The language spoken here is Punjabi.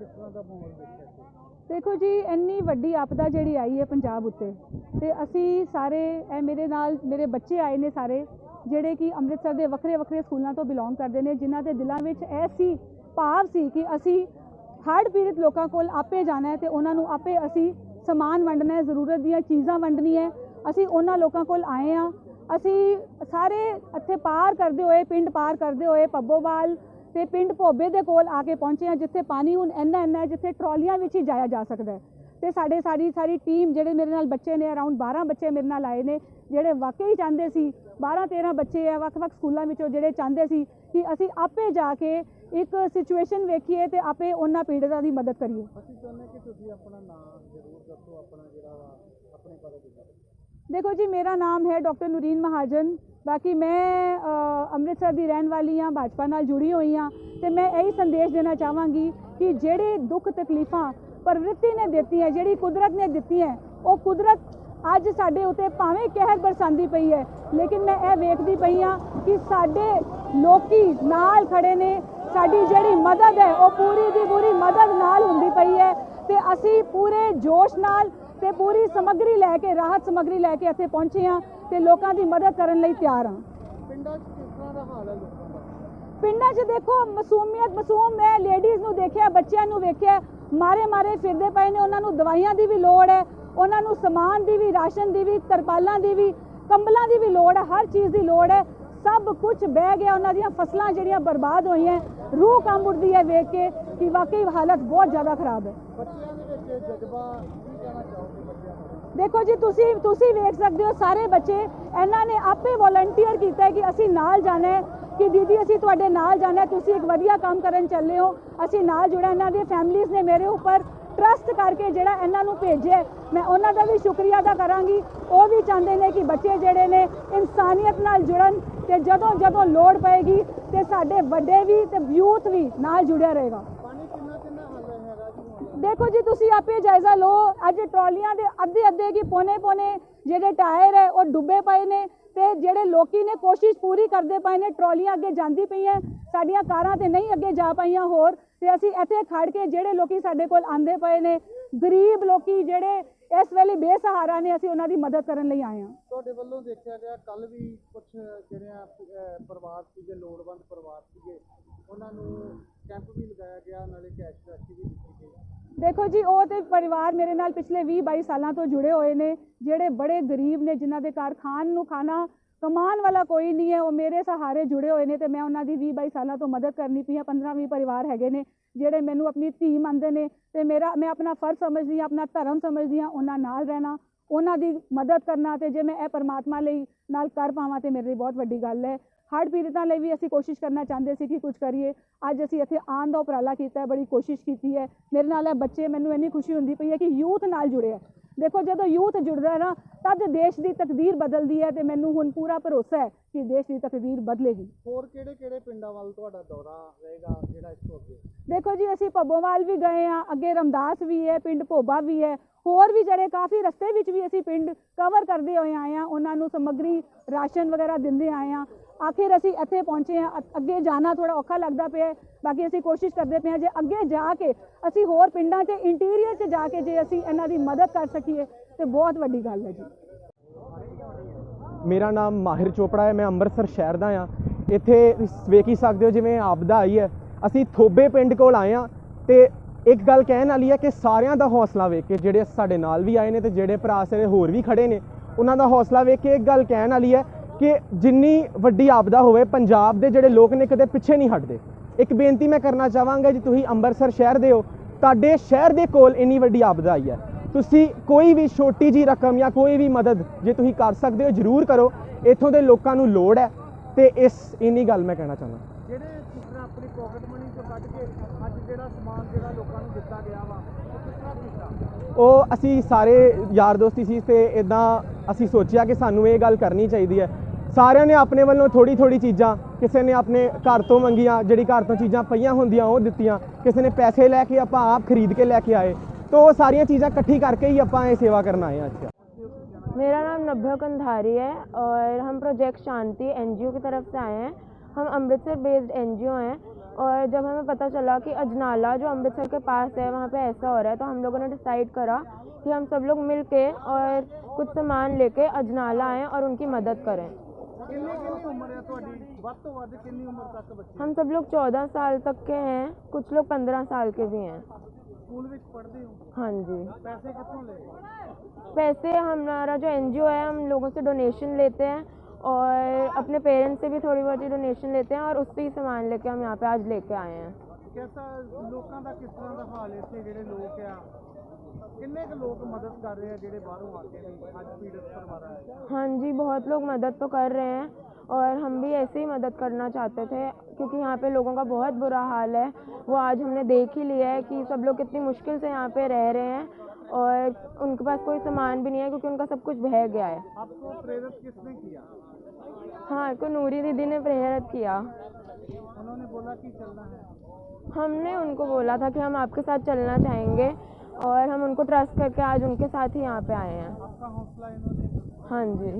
ਕਿਸ ਤਰ੍ਹਾਂ ਦਾ ਮਾਹੌਲ ਦੇਖਿਆ ਦੇਖੋ ਜੀ, ਇੰਨੀ ਵੱਡੀ ਆਪਦਾ ਜਿਹੜੀ ਆਈ ਹੈ ਪੰਜਾਬ ਉੱਤੇ, ਤੇ ਅਸੀਂ ਸਾਰੇ, ਇਹ ਮੇਰੇ ਨਾਲ ਮੇਰੇ ਬੱਚੇ ਆਏ ਨੇ ਸਾਰੇ, ਜਿਹੜੇ ਕਿ ਅੰਮ੍ਰਿਤਸਰ ਦੇ ਵੱਖਰੇ ਵੱਖਰੇ ਸਕੂਲਾਂ ਤੋਂ ਬਿਲੋਂਗ ਕਰਦੇ ਨੇ, ਜਿਨ੍ਹਾਂ ਦੇ ਦਿਲਾਂ ਵਿੱਚ ਇਹ ਸੀ, ਭਾਵ ਸੀ ਕਿ ਅਸੀਂ ਹੜ੍ਹ ਪੀੜਤ ਲੋਕਾਂ ਕੋਲ ਆਪੇ ਜਾਣਾ ਹੈ ਤੇ ਉਹਨਾਂ ਨੂੰ ਆਪੇ ਅਸੀਂ ਸਮਾਨ ਵੰਡਣਾ ਹੈ, ਜ਼ਰੂਰਤ ਦੀਆਂ ਚੀਜ਼ਾਂ ਵੰਡਣੀਆਂ ਹੈ। ਅਸੀਂ ਉਹਨਾਂ ਲੋਕਾਂ ਕੋਲ ਆਏ ਆ ਅਸੀਂ ਸਾਰੇ ਇੱਥੇ ਪਾਰ ਕਰਦੇ ਹੋਏ, ਪਿੰਡ ਪਾਰ ਕਰਦੇ ਹੋਏ, ਪੱਬੋਵਾਲ ਤੇ ਪਿੰਡ ਭੋਬੇ ਦੇ ਕੋਲ ਆ ਕੇ ਪਹੁੰਚੇ ਆ ਜਿੱਥੇ ਪਾਣੀ ਹੁਣ ਇੰਨਾ ਇੰਨਾ ਜਿੱਥੇ ਟਰਾਲੀਆਂ ਵਿੱਚ ਹੀ ਜਾਇਆ ਜਾ ਸਕਦਾ ਹੈ। ਤੇ ਸਾਡੇ ਸਾਡੀ ਸਾਰੀ ਟੀਮ ਜਿਹੜੇ ਮੇਰੇ ਨਾਲ ਬੱਚੇ ਨੇ ਅਰਾਊਂਡ 12 ਬੱਚੇ ਮੇਰੇ ਨਾਲ ਆਏ ਨੇ, ਜਿਹੜੇ ਵਾਕਈ ਚਾਹੁੰਦੇ ਸੀ 12 13 ਬੱਚੇ ਆ ਵੱਖ-ਵੱਖ ਸਕੂਲਾਂ ਵਿੱਚੋਂ ਜਿਹੜੇ ਚਾਹੁੰਦੇ ਸੀ ਕਿ ਅਸੀਂ ਆਪੇ ਜਾ ਕੇ ਇੱਕ ਸਿਚੁਏਸ਼ਨ ਵੇਖੀਏ ਤੇ ਆਪੇ ਉਹਨਾਂ ਪੀੜਤਾਂ ਦੀ ਮਦਦ ਕਰੀਏ। ਅਸੀਂ ਚਾਹੁੰਦੇ ਕਿ ਤੁਸੀਂ ਆਪਣਾ ਨਾਮ ਜ਼ਰੂਰ ਦੱਸੋ, ਆਪਣਾ ਜਿਹੜਾ ਆਪਣੇ ਬਾਰੇ ਦੱਸੋ। ਦੇਖੋ ਜੀ, ਮੇਰਾ ਨਾਮ ਹੈ ਡਾਕਟਰ ਨੂਰੀਨ ਮਹਾਜਨ। ਬਾਕੀ ਮੈਂ ਅੰਮ੍ਰਿਤਸਰ ਦੀ ਰਹਿਣ ਵਾਲੀ ਹਾਂ, ਭਾਜਪਾ ਨਾਲ ਜੁੜੀ ਹੋਈ ਹਾਂ ਤੇ ਮੈਂ ਇਹੀ ਸੰਦੇਸ਼ ਦੇਣਾ ਚਾਹਾਂਗੀ ਕਿ ਜਿਹੜੇ ਦੁੱਖ ਤਕਲੀਫਾਂ ਪ੍ਰਵਿਰਤੀ ਨੇ ਦਿੱਤੀ ਹੈ ਜਿਹੜੀ ਕੁਦਰਤ ਨੇ ਦਿੱਤੀ ਹੈ ਉਹ ਕੁਦਰਤ ਅੱਜ ਸਾਡੇ ਉਤੇ ਭਾਵੇਂ ਕਹਿਰ ਬਰਸਾਉਂਦੀ ਪਈ ਹੈ, ਲੇਕਿਨ ਮੈਂ ਇਹ ਵੇਖਦੀ ਪਈ ਹਾਂ ਕਿ ਸਾਡੇ ਲੋਕੀ ਨਾਲ ਖੜੇ ਨੇ, ਸਾਡੀ ਜਿਹੜੀ ਮਦਦ ਹੈ, ਉਹ ਪੂਰੀ ਦੀ ਪੂਰੀ ਮਦਦ ਨਾਲ ਹੁੰਦੀ ਪਈ ਹੈ ਤੇ ਅਸੀਂ ਪੂਰੇ ਜੋਸ਼ ਨਾਲ ਤੇ ਪੂਰੀ ਸਮੱਗਰੀ ਲੈ ਕੇ ਰਾਹਤ ਸਮੱਗਰੀ ਲੈ ਕੇ ਇੱਥੇ ਪਹੁੰਚੇ ਹਾਂ ਤੇ ਲੋਕਾਂ ਦੀ ਮਦਦ ਕਰਨ ਲਈ ਤਿਆਰ ਹਾਂ। ਪਿੰਡਾਂ 'ਚ ਕਿਸ ਤਰ੍ਹਾਂ ਦਾ ਹਾਲ ਹੈ ਲੋਕਾਂ ਦਾ? ਪਿੰਡਾਂ 'ਚ ਦੇਖੋ ਮਾਸੂਮੀਅਤ ਮਾਸੂਮ ਮੈਂ ਲੇਡੀਜ਼ ਨੂੰ ਦੇਖਿਆ ਬੱਚਿਆਂ ਨੂੰ ਵੇਖਿਆ ਮਾਰੇ ਮਾਰੇ ਫਿਰਦੇ ਪਏ ਨੇ ਉਹਨਾਂ ਨੂੰ ਦਵਾਈਆਂ ਦੀ ਵੀ ਲੋੜ ਹੈ ਉਹਨਾਂ ਨੂੰ ਸਮਾਨ ਦੀ ਵੀ ਰਾਸ਼ਨ ਦੀ ਵੀ ਤਰਪਾਲਾਂ ਦੀ ਵੀ ਕੰਬਲਾਂ ਦੀ ਵੀ ਲੋੜ ਹੈ ਹਰ ਚੀਜ਼ ਦੀ ਲੋੜ ਹੈ ਸਭ ਕੁਝ ਬਹਿ ਗਿਆ ਉਹਨਾਂ ਦੀਆਂ ਫਸਲਾਂ ਜਿਹੜੀਆਂ ਬਰਬਾਦ ਹੋਈਆਂ ਰੂਹ ਕੰਬ ਉੱਠਦੀ ਹੈ ਵੇਖ ਕੇ ਕਿ ਵਾਕਈ ਹਾਲਤ ਬਹੁਤ ਜ਼ਿਆਦਾ ਖਰਾਬ ਹੈ। ਬੱਚਿਆਂ ਦੇ ਵਿੱਚ ਜਜ਼ਬਾ ਦੇਖੋ ਜੀ, ਤੁਸੀਂ ਤੁਸੀਂ ਵੇਖ ਸਕਦੇ ਹੋ ਸਾਰੇ ਬੱਚੇ, ਇਹਨਾਂ ਨੇ ਆਪੇ ਵੋਲੰਟੀਅਰ ਕੀਤਾ ਕਿ ਅਸੀਂ ਨਾਲ ਜਾਣਾ ਹੈ, ਕਿ ਦੀਦੀ ਅਸੀਂ ਤੁਹਾਡੇ ਨਾਲ ਜਾਣਾ ਤੁਸੀਂ ਇੱਕ ਵਧੀਆ ਕੰਮ ਕਰਨ ਚੱਲੇ ਹੋ, ਅਸੀਂ ਨਾਲ ਜੁੜਾ ਇਹਨਾਂ ਦੀ ਫੈਮਲੀਆਂ ਨੇ ਮੇਰੇ ਉੱਪਰ ਟਰਸਟ ਕਰਕੇ ਜਿਹੜਾ ਇਹਨਾਂ ਨੂੰ ਭੇਜਿਆ ਮੈਂ ਉਹਨਾਂ ਦਾ ਵੀ ਸ਼ੁਕਰੀਆ ਅਦਾ ਕਰਾਂਗੀ। ਉਹ ਵੀ ਚਾਹੁੰਦੇ ਨੇ ਕਿ ਬੱਚੇ ਜਿਹੜੇ ਨੇ ਇਨਸਾਨੀਅਤ ਨਾਲ ਜੁੜਨ ਤੇ ਜਦੋਂ ਜਦੋਂ ਲੋੜ ਪਏਗੀ ਤੇ ਸਾਡੇ ਵੱਡੇ ਵੀ ਤੇ ਯੂਥ ਵੀ ਨਾਲ ਜੁੜਿਆ ਰਹੇਗਾ ਪਾਣੀ ਕਿੰਨਾ ਕਿੰਨਾ ਹਾਲ ਹੈਗਾ ਜੀ ਹੁਣ ਦੇਖੋ ਜੀ, ਤੁਸੀਂ ਆਪੇ ਜਾਇਜ਼ਾ ਲਓ। ਅੱਜ ਟਰਾਲੀਆਂ ਦੇ ਅੱਧੇ ਅੱਧੇ ਕੀ ਪੌਨੇ ਪੌਨੇ ਜਿਹੜੇ ਟਾਇਰ ਹੈ, ਉਹ ਡੁੱਬੇ ਪਏ ਨੇ ਤੇ ਜਿਹੜੇ ਲੋਕੀ ਨੇ ਕੋਸ਼ਿਸ਼ ਪੂਰੀ ਕਰਦੇ ਪਏ ਨੇ, ਟਰਾਲੀਆਂ ਅੱਗੇ ਜਾਂਦੀ ਪਈਆਂ, ਸਾਡੀਆਂ ਕਾਰਾਂ ਤੇ ਨਹੀਂ ਅੱਗੇ ਜਾ ਪਾਈਆਂ ਹੋਰ ਤੇ ਅਸੀਂ ਇੱਥੇ ਖੜ ਕੇ ਜਿਹੜੇ ਲੋਕੀ ਸਾਡੇ ਕੋਲ ਆਂਦੇ ਪਏ ਨੇ ਗਰੀਬ ਲੋਕੀ ਜਿਹੜੇ ਇਸ ਵੇਲੇ ਬੇਸਹਾਰਾ ਨੇ ਅਸੀਂ ਉਹਨਾਂ ਦੀ ਮਦਦ ਕਰਨ ਲਈ ਆਏ ਹਾਂ। ਤੁਹਾਡੇ ਵੱਲੋਂ ਦੇਖਿਆ ਗਿਆ ਕੱਲ ਵੀ ਕੁਝ ਜਿਹੜੇ ਆ, ਪਰਿਵਾਰ ਸੀਗੇ ਲੋੜਵੰਦ ਪਰਿਵਾਰ ਸੀਗੇ ਉਹਨਾਂ ਨੂੰ ਕੈਂਪ ਵੀ ਲਗਾਇਆ ਗਿਆ ਨਾਲੇ ਕੈਸ਼ ਰਾਸ਼ੀ ਵੀ ਦਿੱਤੀ ਗਈ। ਦੇਖੋ ਜੀ ਉਹ ਤੇ ਪਰਿਵਾਰ ਮੇਰੇ ਨਾਲ ਪਿਛਲੇ 20 22 ਸਾਲਾਂ ਤੋਂ ਜੁੜੇ ਹੋਏ ਨੇ ਜਿਹੜੇ ਬੜੇ ਗਰੀਬ ਨੇ ਜਿਨ੍ਹਾਂ ਦੇ ਘਰ ਖਾਣ ਨੂੰ ਖਾਣਾ ਕਮਾਨ ਵਾਲਾ ਕੋਈ ਨਹੀਂ ਹੈ, ਉਹ ਮੇਰੇ ਸਹਾਰੇ ਜੁੜੇ ਹੋਏ ਨੇ ਤੇ ਮੈਂ ਉਹਨਾਂ ਦੀ 20 22 ਸਾਲਾਂ ਤੋਂ ਮਦਦ ਕਰਨੀ ਪਈ ਆ 15 20 ਪਰਿਵਾਰ ਹੈਗੇ ਨੇ, ਜਿਹੜੇ ਮੈਨੂੰ ਆਪਣੀ ਧੀ ਮੰਨਦੇ ਨੇ ਤੇ ਮੇਰਾ, ਮੈਂ ਆਪਣਾ ਫਰਜ਼ ਸਮਝਦੀ ਹਾਂ, ਆਪਣਾ ਧਰਮ ਸਮਝਦੀ ਹਾਂ, ਉਹਨਾਂ ਨਾਲ ਰਹਿਣਾ, ਉਹਨਾਂ ਦੀ ਮਦਦ ਕਰਨਾ ਤੇ ਜੇ ਮੈਂ ਇਹ ਪਰਮਾਤਮਾ ਲਈ ਨਾਲ ਕਰ ਪਾਵਾਂ ਤੇ ਮੇਰੇ ਲਈ ਬਹੁਤ ਵੱਡੀ ਗੱਲ ਹੈ। ਹੜ੍ਹ ਪੀੜਤਾਂ ਲਈ ਵੀ ਅਸੀਂ ਕੋਸ਼ਿਸ਼ ਕਰਨਾ ਚਾਹੁੰਦੇ ਸੀ ਕਿ ਕੁਝ ਕਰੀਏ, ਅੱਜ ਅਸੀਂ ਇੱਥੇ ਆਉਣ ਦਾ ਉਪਰਾਲਾ ਕੀਤਾ ਬੜੀ ਕੋਸ਼ਿਸ਼ ਕੀਤੀ ਹੈ। ਮੇਰੇ ਨਾਲ ਇਹ ਬੱਚੇ, ਮੈਨੂੰ ਇੰਨੀ ਖੁਸ਼ੀ ਹੁੰਦੀ ਪਈ ਹੈ ਕਿ ਯੂਥ ਨਾਲ ਜੁੜੇ ਹੈ। ਦੇਖੋ ਜਦੋਂ ਯੂਥ ਜੁੜਦਾ ਹੈ ਨਾ ਤਦ ਦੇਸ਼ ਦੀ ਤਕਦੀਰ ਬਦਲਦੀ ਹੈ ਤੇ ਮੈਨੂੰ ਹੁਣ ਪੂਰਾ ਭਰੋਸਾ ਹੈ ਕਿ ਦੇਸ਼ ਦੀ ਤਕਦੀਰ ਬਦਲੇਗੀ। ਹੋਰ ਕਿਹੜੇ ਕਿਹੜੇ ਪਿੰਡਾਂ ਵੱਲ ਤੁਹਾਡਾ ਦੌਰਾ ਰਹੇਗਾ ਜਿਹੜਾ ਇਸ ਤੋਂ ਅੱਗੇ? ਦੇਖੋ ਜੀ ਅਸੀਂ ਪੱਬੋਵਾਲ ਵੀ ਗਏ ਆ ਅੱਗੇ ਰਮਦਾਸ ਵੀ ਹੈ ਪਿੰਡ ਭੋਬਾ ਵੀ ਹੈ। ਹੋਰ ਵੀ ਜਿਹੜੇ ਕਾਫੀ ਰਸਤੇ ਵਿੱਚ ਵੀ ਅਸੀਂ ਪਿੰਡ ਕਵਰ ਕਰਦੇ ਹੋਏ ਆਏ ਆ ਉਹਨਾਂ ਨੂੰ ਸਮੱਗਰੀ ਰਾਸ਼ਨ ਵਗੈਰਾ ਦਿੰਦੇ ਆਏ ਆ ਆਖਿਰ ਅਸੀਂ ਇੱਥੇ ਪਹੁੰਚੇ ਆ ਅੱਗੇ ਜਾਣਾ ਥੋੜਾ ਔਖਾ ਲੱਗਦਾ ਪਿਆ ਬਾਕੀ ਅਸੀਂ ਕੋਸ਼ਿਸ਼ ਕਰਦੇ ਪਏ ਆ ਜੇ ਅੱਗੇ ਜਾ ਕੇ ਅਸੀਂ ਹੋਰ ਪਿੰਡਾਂ 'ਚ ਇੰਟੀਰੀਅਰ 'ਚ ਜਾ ਕੇ ਜੇ ਅਸੀਂ ਇਹਨਾਂ ਦੀ ਮਦਦ ਕਰ ਸਕੀਏ, ਤੇ ਬਹੁਤ ਵੱਡੀ ਗੱਲ ਹੈ ਜੀ। ਮੇਰਾ ਨਾਮ ਮਾਹਿਰ ਚੋਪੜਾ ਹੈ। ਮੈਂ ਅੰਮ੍ਰਿਤਸਰ ਸ਼ਹਿਰ ਦਾ ਆ ਇੱਥੇ ਵੇਖ ਹੀ ਸਕਦੇ ਹੋ ਜਿਵੇਂ ਆਪਦਾ ਆਈ ਹੈ। ਅਸੀਂ ਥੋਬੇ ਪਿੰਡ ਕੋਲ ਆਏ ਆ ਤੇ ਇੱਕ ਗੱਲ ਕਹਿਣ ਵਾਲੀ ਹੈ ਕਿ ਸਾਰਿਆਂ ਦਾ ਹੌਸਲਾ ਵੇਖ ਕੇ ਜਿਹੜੇ ਸਾਡੇ ਨਾਲ ਵੀ ਆਏ ਨੇ ਤੇ ਜਿਹੜੇ ਭਰਾ ਸਾਰੇ ਹੋਰ ਵੀ ਖੜੇ ਨੇ, ਉਹਨਾਂ ਦਾ ਹੌਸਲਾ ਵੇਖ ਕੇ ਇੱਕ ਗੱਲ ਕਹਿਣ ਵਾਲੀ ਹੈ ਕਿ ਜਿੰਨੀ ਵੱਡੀ ਆਪਦਾ ਹੋਵੇ ਪੰਜਾਬ ਦੇ ਜਿਹੜੇ ਲੋਕ ਨੇ ਕਦੇ ਪਿੱਛੇ ਨਹੀਂ ਹਟਦੇ। ਇੱਕ ਬੇਨਤੀ ਮੈਂ ਕਰਨਾ ਚਾਹਾਂਗਾ ਜੀ ਤੁਸੀਂ ਅੰਮ੍ਰਿਤਸਰ ਸ਼ਹਿਰ ਦੇ ਹੋ। ਤੁਹਾਡੇ ਸ਼ਹਿਰ ਦੇ ਕੋਲ ਇੰਨੀ ਵੱਡੀ ਆਪਦਾ ਆਈ ਹੈ। ਤੁਸੀਂ ਕੋਈ ਵੀ ਛੋਟੀ ਜੀ ਰਕਮ ਜਾਂ ਕੋਈ ਵੀ ਮਦਦ ਜੇ ਤੁਸੀਂ ਕਰ ਸਕਦੇ ਹੋ ਜਰੂਰ ਕਰੋ। ਇੱਥੋਂ ਦੇ ਲੋਕਾਂ ਨੂੰ ਲੋੜ ਹੈ ਤੇ ਇਸ ਇੰਨੀ ਗੱਲ ਮੈਂ ਕਹਿਣਾ ਚਾਹੁੰਦਾ। ਜਿਹੜੇ ਕਿਸ ਤਰ੍ਹਾਂ ਆਪਣੀ ਪਾਕਟ ਮਨੀ ਚੋਂ ਕੱਢ ਕੇ ਅੱਜ ਜਿਹੜਾ ਸਮਾਨ ਜਿਹੜਾ ਲੋਕਾਂ ਨੂੰ ਦਿੱਤਾ ਗਿਆ ਵਾ ਉਹ ਕਿਸ ਤਰ੍ਹਾਂ ਕੀਤਾ ਉਹ ਅਸੀਂ ਸਾਰੇ ਯਾਰ ਦੋਸਤੀ ਸੀ ਤੇ ਇਦਾਂ ਅਸੀਂ ਸੋਚਿਆ ਕਿ ਸਾਨੂੰ ਇਹ ਗੱਲ ਕਰਨੀ ਚਾਹੀਦੀ ਹੈ ਸਾਰਿਆਂ ਨੇ ਆਪਣੇ ਵੱਲੋਂ ਥੋੜੀ ਥੋੜੀ ਚੀਜ਼ਾਂ ਕਿਸੇ ਨੇ ਆਪਣੇ ਘਰ ਤੋਂ ਮੰਗੀਆਂ ਜਿਹੜੀ ਘਰ ਤੋਂ ਚੀਜ਼ਾਂ ਪਈਆਂ ਹੁੰਦੀਆਂ ਉਹ ਦਿੱਤੀਆਂ ਕਿਸੇ ਨੇ ਪੈਸੇ ਲੈ ਕੇ ਆਪਾਂ ਆਪ ਖਰੀਦ ਕੇ ਲੈ ਕੇ ਆਏ ਤਾਂ ਉਹ ਸਾਰੀਆਂ ਚੀਜ਼ਾਂ ਇਕੱਠੀ ਕਰਕੇ ਹੀ ਆਪਾਂ ਇਹ ਸੇਵਾ ਕਰਨ ਆਏ ਹਾਂ ਅੱਜ मेरा नाम नभ्या कंधारी है और हम प्रोजेक्ट शांति एनजीओ की तरफ से आए हैं हम अमृतसर बेस्ड एनजीओ हैं और जब हमें पता चला कि अजनाला जो अमृतसर के पास है वहाँ पे ऐसा हो रहा है तो हम लोगों ने डिसाइड करा कि हम सब लोग मिल के और कुछ सामान लेके अजनाला आएँ और उनकी मदद करें हम सब लोग चौदह साल तक के हैं कुछ लोग पंद्रह साल के भी हैं। हाँ? जी। पैसे हमारा जो एनजीओ है हम लोगों से डोनेशन लेते हैं और अपने पेरेंट्स से भी थोड़ी बहुत डोनेशन लेते हैं और उससे ही सामान लेके हम यहाँ पे आज लेके आए हैं। कैसा लोगों का किस तरह का हाल है। ਕਿੰਨੇ ਕੁ ਲੋਕ ਮਦਦ ਕਰ ਰਹੇ ਆ ਜਿਹੜੇ ਬਾਹਰੋਂ ਆ ਕੇ ਵੀ ਅੱਜ ਪੀੜਤ ਪਰਿਵਾਰਾਂ ਹੈ हाँ जी बहुत लोग मदद तो कर रहे हैं और हम भी ऐसे ही मदद करना चाहते थे क्योंकि यहाँ पे लोगों का बहुत बुरा हाल है वो आज हमने देख ही लिया है कि सब लोग कितनी मुश्किल से यहाँ पे रह रहे हैं और उनके पास कोई सामान भी नहीं है क्योंकि उनका सब कुछ बह गया है आपको प्रेरित किसने किया हाँ को नूरी दीदी ने प्रेरित किया उन्होंने बोला कि चलना है हमने उनको बोला था कि हम आपके साथ चलना चाहेंगे और हम उनको ट्रस्ट करके आज उनके साथ ही यहाँ पे आए हैं आपका हौसला इन्होंने हाँ जी